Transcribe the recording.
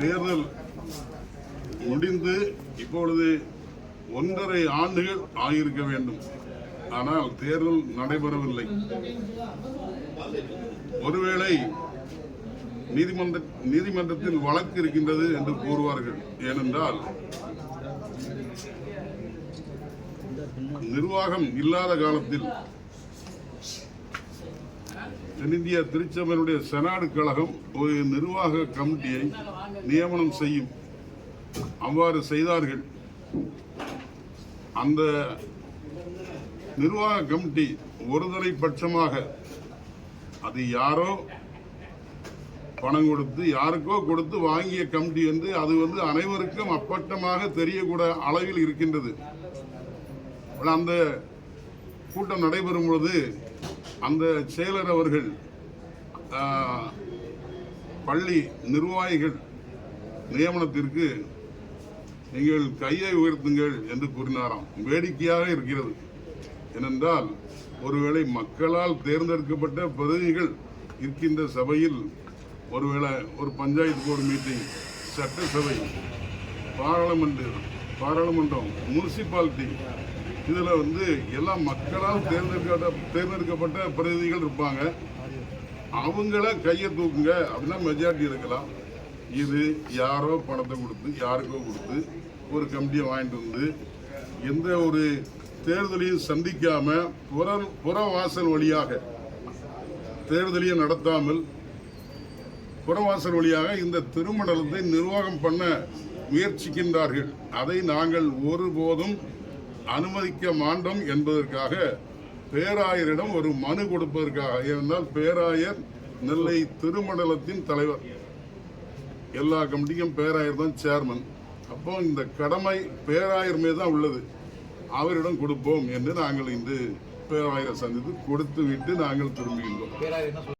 தேர்தல் முடிந்து இப்பொழுது ஒன்றரை ஆண்டுகள் ஆகியிருக்க வேண்டும். ஆனால் தேர்தல் நடைபெறவில்லை. ஒருவேளை நீதிமன்ற நீதிமன்றத்தில் வழக்கு இருக்கின்றது என்று கூறுவார்கள். ஏனென்றால் நிர்வாகம் இல்லாத காலத்தில் தென்னிந்திய திருச்சபையினுடைய செனாடு கழகம் ஒரு நிர்வாக கமிட்டியை நியமனம் செய்யும். அவ்வாறு செய்தார்கள். அந்த நிர்வாக கமிட்டி ஒருதலை பட்சமாக அது யாரோ பணம் கொடுத்து யாருக்கோ கொடுத்து வாங்கிய கமிட்டி வந்து அது வந்து அனைவருக்கும் அப்பட்டமாக தெரியக்கூட அளவில் இருக்கின்றது. ஆனால் அந்த கூட்டம் நடைபெறும் பொழுது அந்த செயலர் அவர்கள் பள்ளி நிர்வாகிகள் நியமனத்திற்கு நீங்கள் கையை உயர்த்துங்கள் என்று கூறினாராம். வேடிக்கையாக இருக்கிறது. ஏனென்றால் ஒருவேளை மக்களால் தேர்ந்தெடுக்கப்பட்ட பிரதிநிதிகள் இருக்கின்ற சபையில் ஒருவேளை ஒரு பஞ்சாயத்து போர்டு மீட்டிங் சட்டசபை பாராளுமன்றம் பாராளுமன்றம் முனிசிபாலிட்டி இதில் வந்து எல்லா மக்களால் தேர்ந்தெடுக்கப்பட்ட தேர்ந்தெடுக்கப்பட்ட பிரதிநிதிகள் இருப்பாங்க. அவங்கள கையை தூக்குங்க. அப்படின்னா மெஜாரிட்டி இருக்கலாம். இது யாரோ பணத்தை கொடுத்து யாருக்கோ கொடுத்து ஒரு கமிட்டியை வாங்கிட்டு வந்து எந்த ஒரு தேர்தலையும் சந்திக்காம புற புறவாசல் வழியாக தேர்தலையும் நடத்தாமல் புறவாசல் வழியாக இந்த திருமணத்தை நிர்வாகம் பண்ண முயற்சிக்கின்றார்கள். அதை நாங்கள் ஒருபோதும் அனுமதிக்க மாட்டோம் என்பதற்காக பேராயரிடம் ஒரு மனு கொடுப்பதற்காக. ஏனென்றால் பேராயர் நெல்லை திருமண்டலத்தின் தலைவர். எல்லா கமிட்டிக்கும் பேராயர் தான் சேர்மன். அப்போ இந்த கடமை பேராயர் மீது தான் உள்ளது. அவரிடம் கொடுப்போம் என்று நாங்கள் இன்று பேராயரை சந்தித்து கொடுத்து விட்டு நாங்கள் திரும்புகின்றோம்.